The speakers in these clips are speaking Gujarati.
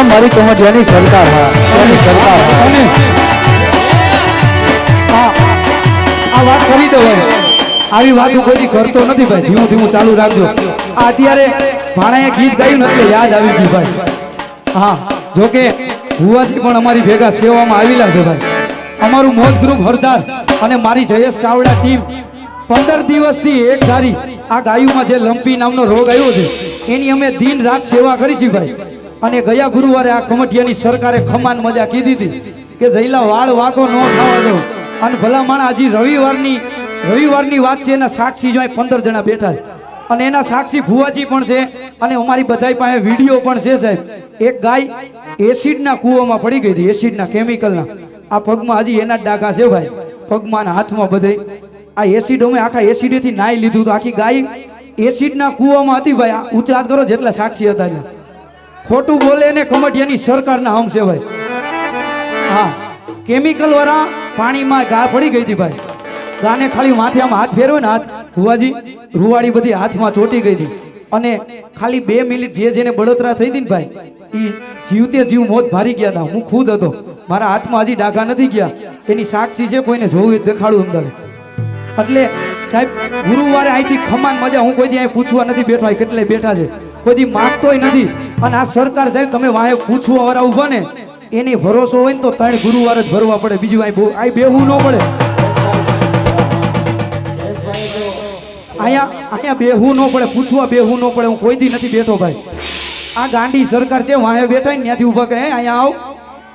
અમારી મારી સરકાર જેની સરકાર હા. અને આ વાત કરી દો આવી હું કોઈ કરતો નથી ભાઈ. ધીમું ધીમું ચાલુ રાખજો. અત્યારે ભાણાએ ગીત ગાયું ને એટલે યાદ આવી ગયું ભાઈ. હા, જોકે ભુવાજી પણ અમારી ભેગા સેવામાં આવેલા છે ભાઈ. અમારું મોજ ગ્રુપ હરદાર અને મારી જયેશ ચાવડા ટીમ પંદર દિવસથી એક ધારી આ ગાયુમાં જે લંપી નામનો રોગ આવ્યો છે, એની અમે દિન રાત સેવા કરી છે ભાઈ. અને ગયા ગુરુવારે આ કમટિયાની સરકારે ખમાન મજા કીધી હતી કે જઈલા વાળ વાકો ન ખાવા દો. અને ભલા હજી રવિવારની રવિવારની વાત છે, એના સાક્ષી જો પંદર જણા બેઠા છે. અને એના સાક્ષી ભુવાજી પણ છે, અને અમારી બધાય પાસે વીડિયો પણ છે સાહેબ. એક ગાય એસિડના કૂવામાં પડી ગઈ હતી, એસિડના કેમિકલના. આ પગમાં હજી એના જ ડાઘા છે ભાઈ. પગમાં હાથમાં બધે. આ એસિડ અમે આખા એસિડથી નાઈ લીધું. તો આખી ગાય એસિડના કૂવામાં હતી ભાઈ. હાથ કરો જેટલા સાક્ષી હતા ખોટું બોલે ને કમટિયાની સરકારના હમ છે ભાઈ. હા કેમિકલ વાળા પાણીમાં ગા પડી ગઈ હતી ભાઈ. ગાને ખાલી માથે આમ હાથ ફેરવે ને હાથ. ભુવાજી, રૂવાડી બધી હાથમાં ચોટી ગઈ હતી. અને ખાલી બે મિનિટ જે જેને બળતરા થઈ હતી ને ભાઈ એ જીવતે જીવ મોત ભારી ગયા હતા. હું ખુદ હતો. મારા હાથમાં હજી ડાઘા નથી ગયા. એની સાક્ષી છે કોઈને જોવું એ દેખાડું અંદર. એટલે સાહેબ, ગુરુવારે અહીંથી ખમાન મજા હું કોઈ ત્યાં પૂછવા નથી બેઠા. કેટલે બેઠા છે? કોઈ માગતોય નથી. અને આ સરકાર સાહેબ, તમે વાહે પૂછવું અમારા ઊભા ને, એની ભરોસો હોય ને તો ત્રણ ગુરુવાર જ ભરવા પડે. બીજું અહીં બહુ અહીં બેહવું ન પડે. અહીંયા અહીંયા બેહવું ન પડે, પૂછવા બેહવું ન પડે, હું કોઈ દી નથી બેઠો ભાઈ. આ ગાંડી સરકાર છે, વાહે બેઠા ને ત્યાંથી ઊભા કરે. અહીંયા આવ.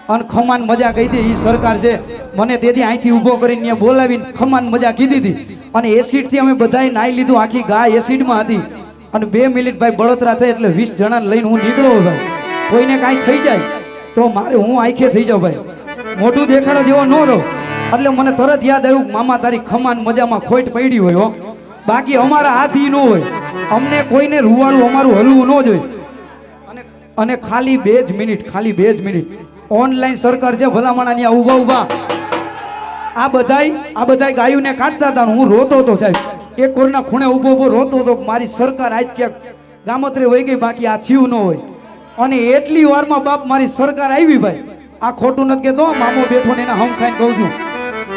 અને ખમાન મજા કહી દે એ સરકાર છે. મને તેથી અહીંથી ઊભો કરીને ત્યાં બોલાવીને ખમાન મજા કીધી હતી. અને એસિડથી અમે બધાએ નાઈ લીધું, આખી ગાય એસિડમાં હતી. અને બે મિનિટ ભાઈ બળતરા થઈ એટલે વીસ જણા લઈને હું નીકળ્યો ભાઈ. કોઈને કાંઈ થઈ જાય તો મારે હું આંખે થઈ જાઉં ભાઈ. મોટું દેખાડો જેવો ન રહો. એટલે મને તરત યાદ આવ્યું મામા તારી ખમાન મજામાં ખોટ પડી હોય હો. બાકી અમારા હાથી ન હોય. અમને કોઈને રૂવાળું અમારું હલવું ન જોઈએ. અને ખાલી બે જ મિનિટ, ખાલી બે જ મિનિટ. ઓનલાઈન સરકાર છે ભલામણા ત્યાં ઊભા ઊભા. આ બધાય આ બધાય ગાયુને કાઢતા હતા હું રોતો હતો સાહેબ. એક કોરના ખૂણે ઊભો ઊભો રોતો હતો મારી સરકાર આજ ક્યાંક ગામત્રે વહી ગઈ, બાકી આ થયું ન હોય. અને એટલી વારમાં બાપ મારી સરકાર આવી ભાઈ. આ ખોટું નથી કહેતો, મામો બેઠો ને એના હમ ખાઈને કહું છું.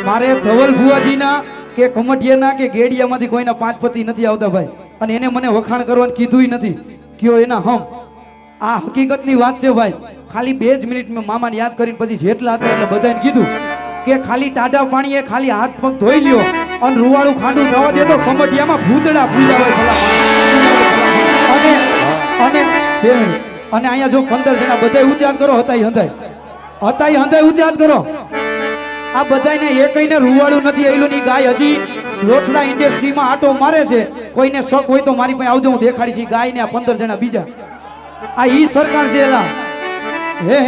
મારે ધવલ ભુવાજીના કે કમટિયાના કે ગેડિયામાંથી કોઈના પાંચ પચી નથી આવતા ભાઈ. અને એને મને વખાણ કરવાનું કીધુંય નથી. કયો એના હમ. આ હકીકતની વાત છે ભાઈ. ખાલી બે જ મિનિટ મેં મામાને યાદ કરીને પછી જેટલા હતા એટલે બધાને કીધું કે ખાલી ટાઢા પાણીએ ખાલી હાથ પગ ધોઈ લ્યો. અને રૂવાળું ખાંડું થવા દે તો કમટિયામાં ભૂતડા પૂજા અને અને અને અહીંયા જો પંદર જણા બધા ઉચ્ચાર કરો હતા હંધાય. હતા હંધાય ઉચ્ચાર કરો. આ બધાને એકઈને રૂવાળું નથી એલું ની ગાય હજી લોથડા ઇન્ડસ્ટ્રીમાં આટો મારે છે. કોઈને શોખ હોય તો મારી પાસે આવજો, હું દેખાડીશ છી ગાય ને આ પંદર જણા બીજા. આ ઈ સરકાર છે એલા. હે.